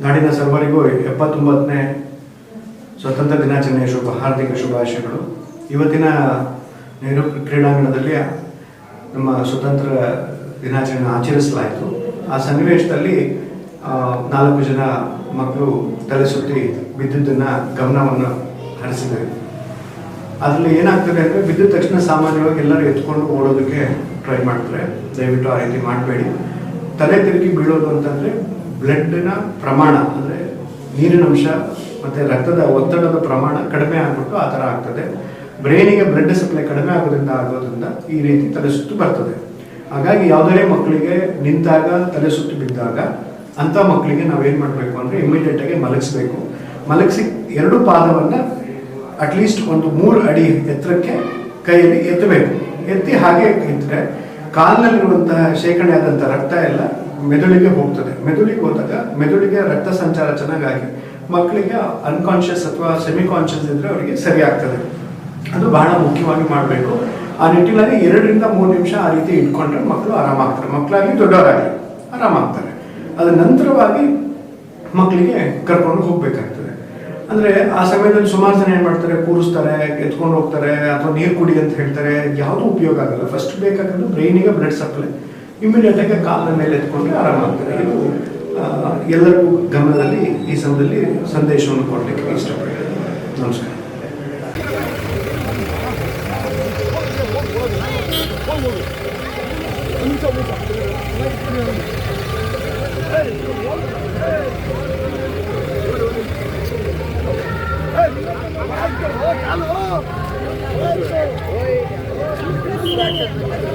ನಾಡಿನ ಸರ್ವರಿಗೂ ಎಪ್ಪತ್ತೊಂಬತ್ತನೇ ಸ್ವತಂತ್ರ ದಿನಾಚರಣೆಯ ಶುಭ, ಹಾರ್ದಿಕ ಶುಭಾಶಯಗಳು. ಇವತ್ತಿನ ನೆಹರು ಕ್ರೀಡಾಂಗಣದಲ್ಲಿ ನಮ್ಮ ಸ್ವತಂತ್ರ ದಿನಾಚರಣೆ ಆಚರಿಸಲಾಯಿತು. ಆ ಸನ್ನಿವೇಶದಲ್ಲಿ ನಾಲ್ಕು ಜನ ಮಕ್ಕಳು ತಲೆ ಸುತ್ತಿ ಬಿದ್ದಿದ್ದನ್ನು ಗಮನವನ್ನು ಹರಿಸಿದ್ದಾರೆ ಅದರಲ್ಲಿ ಏನಾಗ್ತದೆ ಅಂದರೆ ಬಿದ್ದ ತಕ್ಷಣ ಸಾಮಾನ್ಯವಾಗಿ ಎಲ್ಲರೂ ಎತ್ಕೊಂಡು ಓಡೋದಕ್ಕೆ ಟ್ರೈ ಮಾಡ್ತಾರೆ. ದಯವಿಟ್ಟು ಆ ರೀತಿ ಮಾಡಬೇಡಿ. ತಲೆ ತಿರುಗಿ ಬೀಳೋದು ಅಂತಂದರೆ ಬ್ಲಡ್ನ ಪ್ರಮಾಣ, ಅಂದರೆ ನೀರಿನ ಅಂಶ ಮತ್ತು ರಕ್ತದ ಒತ್ತಡದ ಪ್ರಮಾಣ ಕಡಿಮೆ ಆಗಿಬಿಟ್ಟು ಆ ಥರ ಆಗ್ತದೆ. ಬ್ರೈನಿಗೆ ಬ್ಲಡ್ ಸಪ್ಲೈ ಕಡಿಮೆ ಆಗೋದ್ರಿಂದ ಆಗೋದ್ರಿಂದ ಈ ರೀತಿ ತಲೆ ಸುತ್ತು ಬರ್ತದೆ. ಹಾಗಾಗಿ ಯಾವುದೇ ಮಕ್ಕಳಿಗೆ ನಿಂತಾಗ, ತಲೆ ಸುತ್ತು ಬಿದ್ದಾಗ ಅಂಥ ಮಕ್ಕಳಿಗೆ ನಾವು ಏನು ಮಾಡಬೇಕು ಅಂದರೆ ಇಮಿಡಿಯೇಟಾಗಿ ಮಲಗಿಸ್ಬೇಕು. ಮಲಗಿಸಿ ಎರಡು ಪಾದವನ್ನು ಅಟ್ಲೀಸ್ಟ್ ಒಂದು ಮೂರು ಅಡಿ ಎತ್ತರಕ್ಕೆ ಕೈಯಲ್ಲಿ ಎತ್ತಬೇಕು. ಎತ್ತಿ ಹಾಗೆ ಇದ್ದರೆ ಕಾಲಿನಲ್ಲಿರುವಂತಹ ಶೇಖರಣೆ ಆದಂಥ ರಕ್ತ ಎಲ್ಲ ಮೆದುಳಿಗೆ ಹೋಗ್ತದೆ. ಮೆದುಳಿಗೆ ಹೋದಾಗ ಮೆದುಳಿಗೆ ರಕ್ತ ಸಂಚಾರ ಚೆನ್ನಾಗಾಗಿ ಮಕ್ಕಳಿಗೆ ಅನ್ಕಾನ್ಷಿಯಸ್ ಅಥವಾ ಸೆಮಿ ಕಾನ್ಶಿಯಸ್ ಇದ್ರೆ ಅವರಿಗೆ ಸರಿ ಆಗ್ತದೆ ಅದು ಬಹಳ ಮುಖ್ಯವಾಗಿ ಮಾಡಬೇಕು. ಆ ನಿಟ್ಟಿನಲ್ಲಿ ಎರಡರಿಂದ ಮೂರು ನಿಮಿಷ ಆ ರೀತಿ ಇಟ್ಕೊಂಡ್ರೆ ಮಕ್ಕಳು ಆರಾಮಾಗ್ತಾರೆ. ಮಕ್ಕಳಾಗಿ ದೊಡ್ಡವರಾಗಿ ಆರಾಮಾಗ್ತಾರೆ. ಅದರ ನಂತರವಾಗಿ ಮಕ್ಕಳಿಗೆ ಕರ್ಕೊಂಡು ಹೋಗ್ಬೇಕಾಗ್ತದೆ. ಅಂದ್ರೆ ಆ ಸಮಯದಲ್ಲಿ ಸುಮಾರು ಜನ ಏನ್ ಮಾಡ್ತಾರೆ? ಕೂರಿಸ್ತಾರೆ, ಎತ್ಕೊಂಡು ಹೋಗ್ತಾರೆ, ಅಥವಾ ನೀರು ಕುಡಿ ಅಂತ ಹೇಳ್ತಾರೆ. ಯಾವುದೂ ಉಪಯೋಗ ಆಗಲ್ಲ. ಫಸ್ಟ್ ಬೇಕಾಗೋದು ಬ್ರೈನಿಗೆ ಬ್ಲಡ್ ಸಪ್ಲೈ ಇಮಿಡಿಯೇಟ್ ಆಗಿ ಕಾಲಿನ ಮೇಲೆ ಎತ್ಕೊಂಡ್ರೆ ಆರಾಮಾಗ್ತದೆ ಇದು ಎಲ್ಲರಿಗೂ ಗಮನದಲ್ಲಿ ಈ ಸಮಯದಲ್ಲಿ ಸಂದೇಶವನ್ನು ಕೊಡಲಿಕ್ಕೆ ಇಷ್ಟಪಡ್ತೇನೆ. ನಮಸ್ಕಾರ.